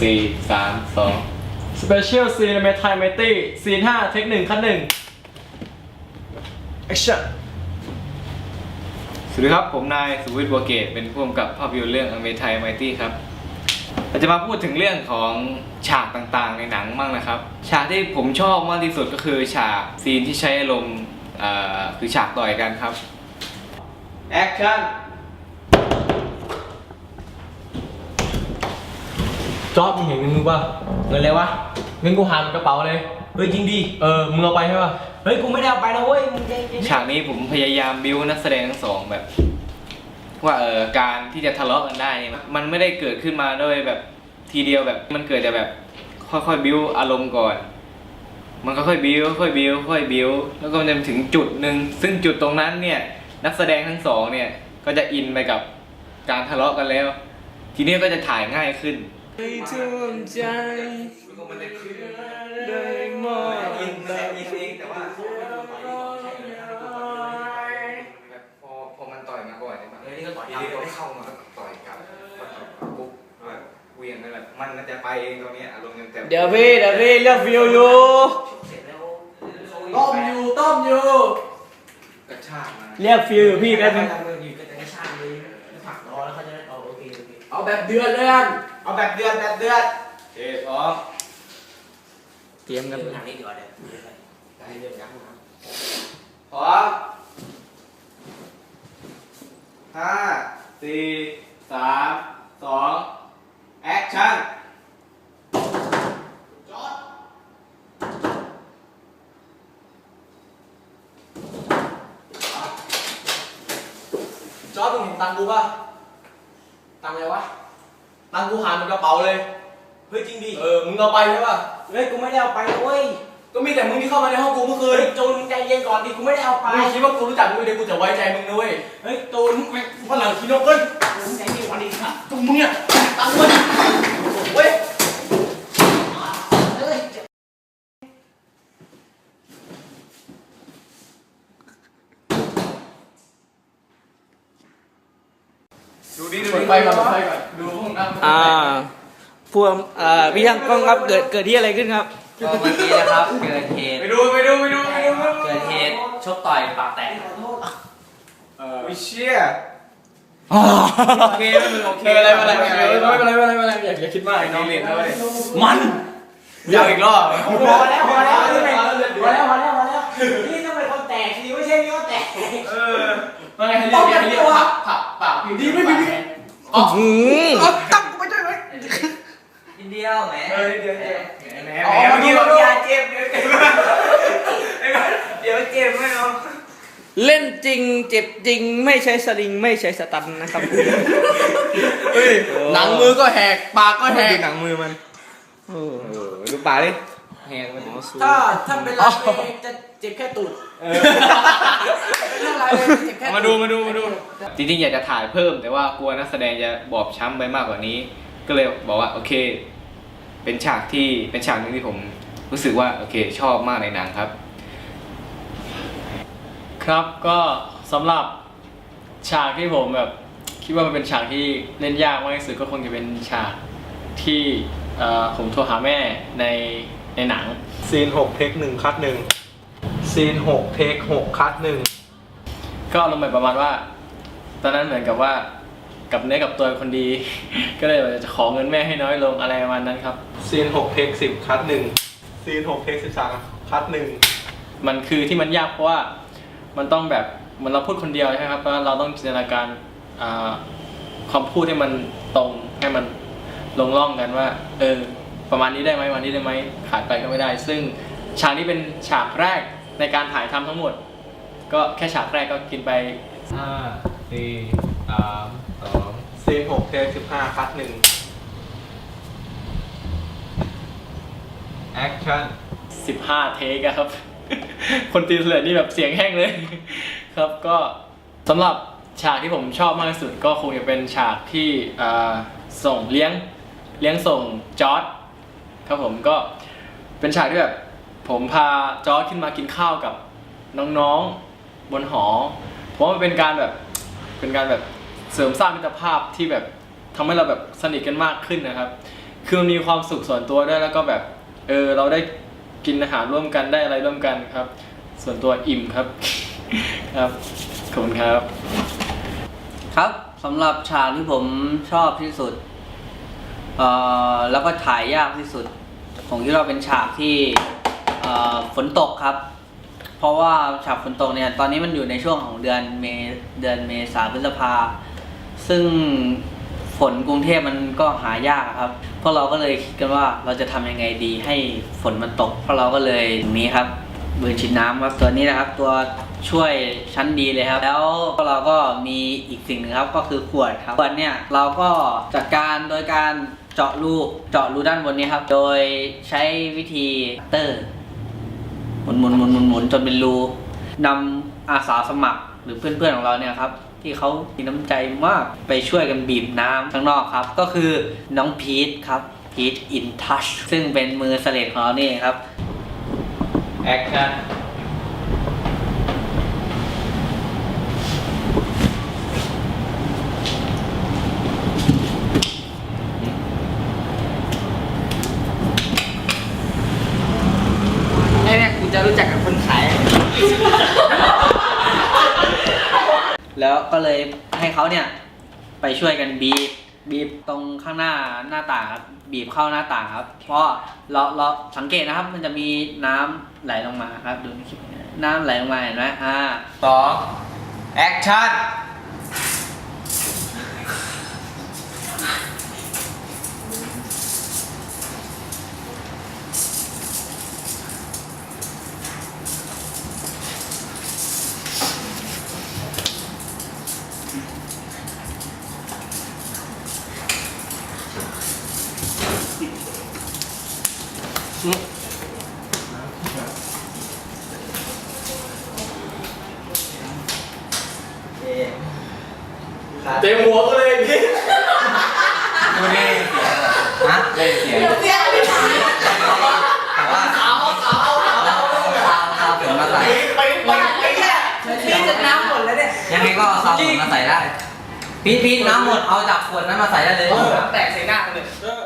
สี่สามสองสเปเชียลซีนเมทไทเมตี้ซีนห้าเทคหนึ่งขั้นหนึ่งแอคชั่นสวัสดีครับ ผมนายสุวิทย์บัวเกตเป็นผู้กำกับภาพยนตร์เรื่องอเมทายไมตี้ครับเราจะมาพูดถึงเรื่องของฉากต่างๆ ในหนังบ้างนะครับ ฉากที่ผมชอบมากที่สุดก็คือฉากซีนที่ใช้อารมณ์เอ่อคือฉากต่อยกันครับ แอคชั่น จอบมึงเห็นเงินมึงป่ะเงินเลยวะ เงินกูหามันกระเป๋าเลย เฮ้ยจริงดิ เออ มึงเอาไปใช่ป่ะ เฮ้ยกูไม่ได้เอาไปนะเว้ยมึงใจเย็นฉากนี้ผมพยายามบิวนักแสดงทั้งสองแบบ ว่าเออการที่จะทะเลาะกันได้เนี่ยมันไม่ได้เกิดขึ้นมาด้วยแบบทีเดียวแบบมันเกิดจากแบบ ค่อยๆบิวอารมณ์ก่อน มันก็ค่อยบิวค่อยบิวค่อยบิวแล้วก็มันจะถึงจุดหนึ่งซึ่งจุดตรงนั้นเนี่ย นักแสดงทั้งสองเนี่ยก็จะอินไปกับการทะเลาะกันแล้ว ทีนี้ก็จะถ่ายง่ายขึ้น ทุ่มใจได้มอบแบบพอพอมันต่อยมาก่อนเนี่ยมันเฮ้ยนี่ก็ต่อยทีนี้ก็เข้ามาต่อยกลับพอต่อยกลับปุ๊บแบบเหวียงนั่นแหละมันมันจะไปเองตรงเนี้ยอารมณ์เต็มๆเดี๋ยวพี่เดี๋ยวพี่เลือกฟิวอยู่ต้มอยู่ต้มอยู่กระชากมาเรียกฟิวอยู่พี่แป๊บนึงเอาแบบเดือดเลยอัน เอาแบบเดือดแบบเดือดเอ๊ะพร้อมเตรียมกันพร้อมห้าสี่สามสองแอคชั่นจอบมึงเห็นตังค์กูป่ะตังไงวะ ตังค์กูหามันกระเป๋าเลย เฮ้ยจริงดิ เออ มึงเอาไปใช่ป่ะ เฮ้ยกูไม่ได้เอาไปนะเว้ยก็มีแต่มึงที่เข้ามาในห้องกูเมื่อคืเฮ้นยจูนมึงใจเย็นก่อนดิกูไม่ได้เอาไป มึงคิดว่ากูรู้จักมึงเดี๋ยวกูจะไว้ใจมึงนะเว้ยเฮ้ยจูนแม่งฝรั่งขี้นกเอ้ยมึงใจเย็นก่อนดิค่ะตรงมึงเนี่ยตังค์กูดิเว้ยเฮ้ย ดูดิดูเปิดิดไฟก่อนเปิดไฟก่อนดูห้องน้ำอ่าพวกอ่าพี่ช่างกล้องครับเกิดเกิดที่อะไรขึ้นครับ ก็เมื่อกี้นะครับ เกิดเหตุ ไปดูไปดูไปดูไปดูเกิดเหตุชกต่อยปากแตกเออวิเชียโอเคไม่เป็นโอเคไม่เป็นไรไม่เป็นไรไม่เป็นไรไม่เป็นไรไม่เป็นไรอย่าอย่าคิดมากไอ้น้องเล่นเลยมันอยากอีกรอบพอแล้วพอแล้วพอแล้วพอแล้วพอแล้วพอแล้วนี่ต้องเป็นคนแตกทีไม่ใช่นี่ก็แตกเออไม่ให้เรียกให้เรียกผักผักปากพี่ดีไม่ดี อ๋อหืมตั้งกูไปด้วยไหมนิดเดียวแหมเออเดี๋ยวเดี๋ยวแหมอ๋อแหมเมื่อกี้ดูเราดูยาเจ็บเดี๋ยวเจ็บเดี๋ยวเจ็บไม่เอาเล่นจริงเจ็บจริงไม่ใช้สลิงไม่ใช้สตันนะครับเฮ้ยหนังมือก็แหกปากก็แหกหนังมือมันเออเออดูปากดิแหงมันถ้าถ้าเป็นลายเองจะ เจ็บแค่ตูดถ้าลายเองเจ็บแค่มาดูมาดูมาดู จริงๆอยากจะถ่ายเพิ่ม แต่ว่ากลัวนักแสดงจะบอบช้ำไปมากกว่านี้ ก็เลยบอกว่าโอเค เป็นฉากที่เป็นฉากหนึงที่ผมรู้สึกว่าโอเค ชอบมากในหนังครับ ครับก็สำหรับฉากที่ผมแบบ คิดว่ามันเป็นฉากที่เล่นยากมากที่สุดก็คงจะเป็นฉากที่เอ่อผมโทรหาแม่ในในหนัง ซีนหกเทคหนึ่งคัดหนึ่ง ซีนหกเทคหกคัดหนึ่งก็ลงแบบประมาณว่า ตอนนั้นเหมือนกับว่ากับเนื้อกับตัวเป็นคนดี ก็เลยแบบจะขอเงินแม่ให้น้อยลงอะไรประมาณนั้นครับ ซีนหกเทคสิบคัดหนึ่งซีนหกเทคสิบสามคัดหนึ่งมันคือที่มันยากเพราะว่ามันต้องแบบเหมันเราพูดคนเดียวใช่ไหมครับแล้วเราต้องจินตนาการอ่าความพูดให้มันตรงให้มันลงร่องกันว่า เออ ประมาณนี้ได้ไหมวันนี้ได้ไหมขาดไปก็ไม่ได้ ซึ่งฉากนี้เป็นฉากแรก ในการถ่ายทำทั้งหมด ก็แค่ฉากแรกก็กินไปห้าสี่สามสองซีนหกเทคสิบห้าคัดหนึ่งแอคชั่น15 เทคอะครับ คนตีเสลดนี่แบบเสียงแห้งเลย ครับก็สำหรับฉากที่ผมชอบมากที่สุดก็คงจะเป็นฉากที่อ่าส่งเลี้ยงเลี้ยงส่งจอร์ดครับผมก็เป็นฉากที่แบบ ผมพาจอร์ดขึ้นมากินข้าวกับน้องๆบนหอเพราะว่ามันเป็นการแบบเป็นการแบบเสริมสร้างมิตรภาพที่แบบทำให้เราแบบสนิทกันมากขึ้นนะครับ คือมันมีความสุขส่วนตัวด้วยแล้วก็แบบเออเราได้กินอาหารร่วมกันได้อะไรร่วมกันครับ ส่วนตัวอิ่มครับครับขอบคุณครับ ครับสำหรับฉากที่ผมชอบที่สุดเอ่อแล้วก็ถ่ายยากที่สุดผมคิดว่าเป็นฉากที่ ฝนตกครับ เพราะว่าฉากฝนตกเนี่ย ตอนนี้มันอยู่ในช่วงของเดือนเมเดือนเมษาพฤษภา ซึ่งฝนกรุงเทพมันก็หายากครับ พวกเราก็เลยคิดกันว่าเราจะทำยังไงดีให้ฝนมันตกเพราะเราก็เลยนี้ครับบืนฉีดน้ำครับตัวนี้นะครับ ตัวช่วยชั้นดีเลยครับ แล้วพวกเราก็มีอีกสิ่งหนึ่งครับก็คือขวดครับขวดเนี่ยเราก็จัดการโดยการเจาะรูเจาะรูด้านบนนี้ครับ โดยใช้วิธีเตอร์ หมุนหมุนหมุนหมุนหมุนจนเป็นรูนำอาสาสมัครหรือเพื่อนๆของเราเนี่ยครับที่เขามีน้ำใจมากไปช่วยกันบีบน้ำข้างนอกครับ ก็คือน้องพีทครับพีทอินทัชซึ่งเป็นมือเสลดของเรานี่เองครับแอคชั่น ไอ้เนี่ยกูจะรู้จักกับคนขาย แล้วก็เลยให้เขาเนี่ยไปช่วยกันบีบบีบตรงข้างหน้าหน้าต่างครับบีบเข้าหน้าต่างครับ เพราะเราเราสังเกตนะครับ มันจะมีน้ำไหลลงมาครับ ดูในคลิปน้ำไหลลงมาเห็นไหมอ่าสองแอคชั่น เต็มหัวก็เลยพี่ดูนี่ฮะเล่นเสียงแต่ว่าเอาเอาเอาเอาเอาฝนมาใส่พี่จะน้ำหมดแล้วเนี่ยยังไงก็เอาฝนมาใส่ได้พีทพีทน้ำหมดเอาจากขวดนั้นมาใส่ได้เลย แตกใส่หน้ากันเลยเออ